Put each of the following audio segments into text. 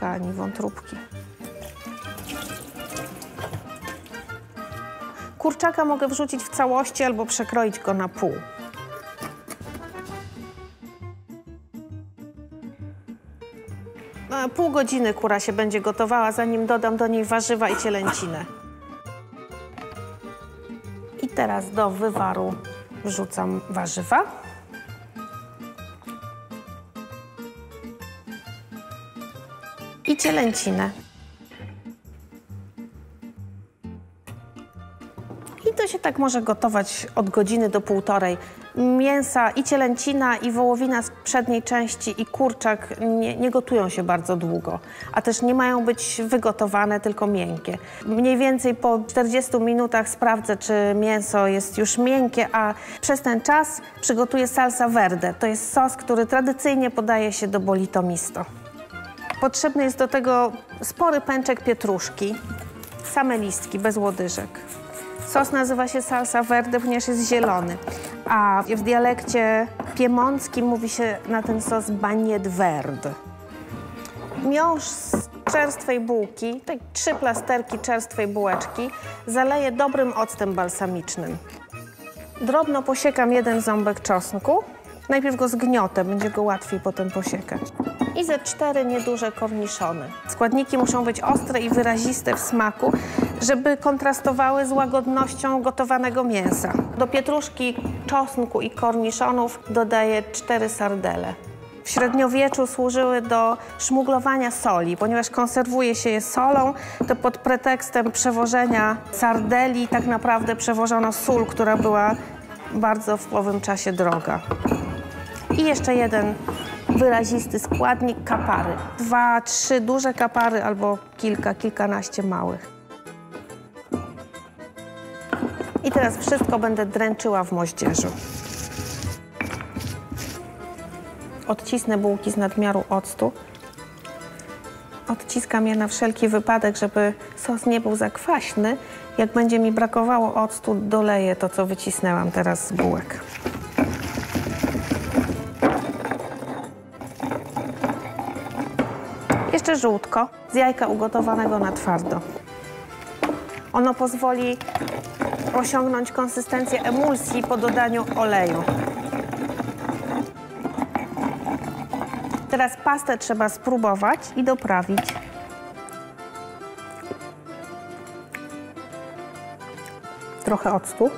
żółtka, ani wątróbki. Kurczaka mogę wrzucić w całości albo przekroić go na pół. E, Pół godziny kura się będzie gotowała, zanim dodam do niej warzywa i cielęcinę. I teraz do wywaru wrzucam warzywa. Cielęcinę. I to się tak może gotować od godziny do półtorej. Mięsa i cielęcina, i wołowina z przedniej części, i kurczak nie, nie gotują się bardzo długo, a też nie mają być wygotowane, tylko miękkie. Mniej więcej po 40 minutach sprawdzę, czy mięso jest już miękkie, a przez ten czas przygotuję salsa verde. To jest sos, który tradycyjnie podaje się do bolito misto. Potrzebny jest do tego spory pęczek pietruszki, same listki, bez łodyżek. Sos nazywa się salsa verde, ponieważ jest zielony, a w dialekcie piemonckim mówi się na ten sos bagnet verde. Miąższ z czerstwej bułki, tak trzy plasterki czerstwej bułeczki, zaleję dobrym octem balsamicznym. Drobno posiekam jeden ząbek czosnku. Najpierw go zgniotę, będzie go łatwiej potem posiekać. I ze cztery nieduże korniszony. Składniki muszą być ostre i wyraziste w smaku, żeby kontrastowały z łagodnością gotowanego mięsa. Do pietruszki, czosnku i korniszonów dodaję cztery sardele. W średniowieczu służyły do szmuglowania soli, ponieważ konserwuje się je solą, to pod pretekstem przewożenia sardeli tak naprawdę przewożono sól, która była bardzo w owym czasie droga. I jeszcze jeden wyrazisty składnik kapary. Dwa, trzy duże kapary albo kilka, kilkanaście małych. I teraz wszystko będę dręczyła w moździerzu. Odcisnę bułki z nadmiaru octu. Odciskam je na wszelki wypadek, żeby sos nie był za kwaśny. Jak będzie mi brakowało octu, doleję to, co wycisnęłam teraz z bułek. Jeszcze żółtko z jajka ugotowanego na twardo. Ono pozwoli osiągnąć konsystencję emulsji po dodaniu oleju. Teraz pastę trzeba spróbować i doprawić. Trochę octu,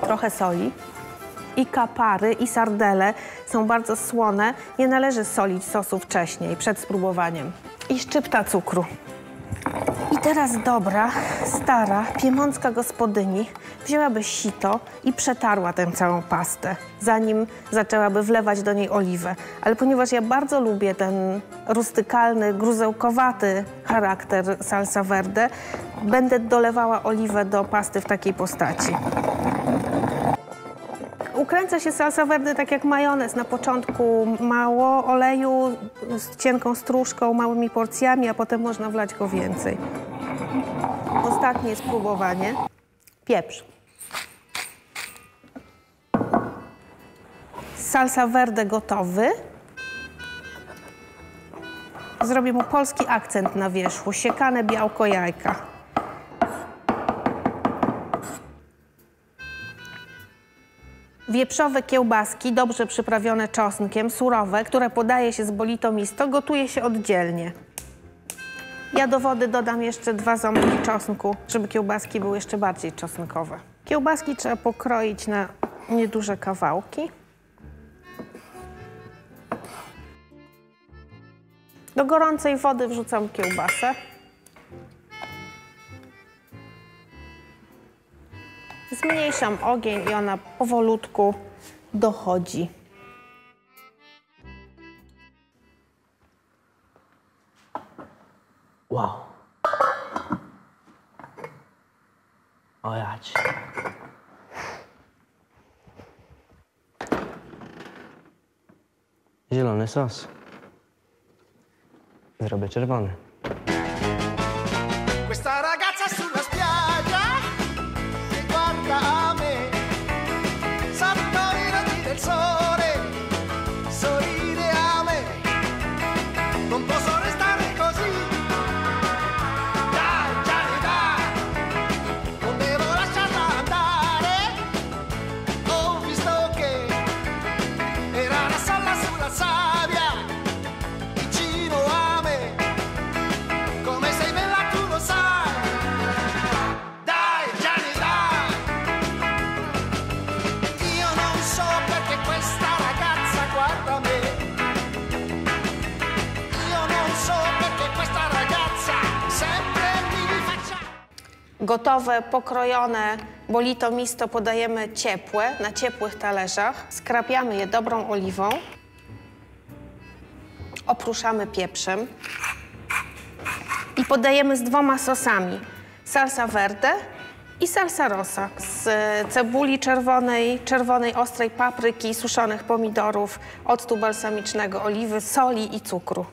trochę soli. I kapary, i sardele są bardzo słone. Nie należy solić sosu wcześniej, przed spróbowaniem. I szczypta cukru. I teraz dobra, stara, piemoncka gospodyni wzięłaby sito i przetarła tę całą pastę, zanim zaczęłaby wlewać do niej oliwę. Ale ponieważ ja bardzo lubię ten rustykalny, gruzełkowaty charakter salsa verde, będę dolewała oliwę do pasty w takiej postaci. Ukręca się salsa verde tak jak majonez. Na początku mało oleju z cienką stróżką, małymi porcjami, a potem można wlać go więcej. Ostatnie spróbowanie. Pieprz. Salsa verde gotowy. Zrobię mu polski akcent na wierzchu. Siekane białko jajka. Wieprzowe kiełbaski, dobrze przyprawione czosnkiem, surowe, które podaje się z bolito misto, gotuje się oddzielnie. Ja do wody dodam jeszcze dwa ząbki czosnku, żeby kiełbaski były jeszcze bardziej czosnkowe. Kiełbaski trzeba pokroić na nieduże kawałki. Do gorącej wody wrzucam kiełbasę. Zmniejszam ogień i ona powolutku dochodzi. Wow. O jać. Zielony sos. Zrobię czerwony. Gotowe, pokrojone bolito misto podajemy ciepłe, na ciepłych talerzach. Skrapiamy je dobrą oliwą. Opruszamy pieprzem. I podajemy z dwoma sosami. Salsa verde i salsa rosa z cebuli czerwonej, czerwonej ostrej papryki, suszonych pomidorów, octu balsamicznego, oliwy, soli i cukru.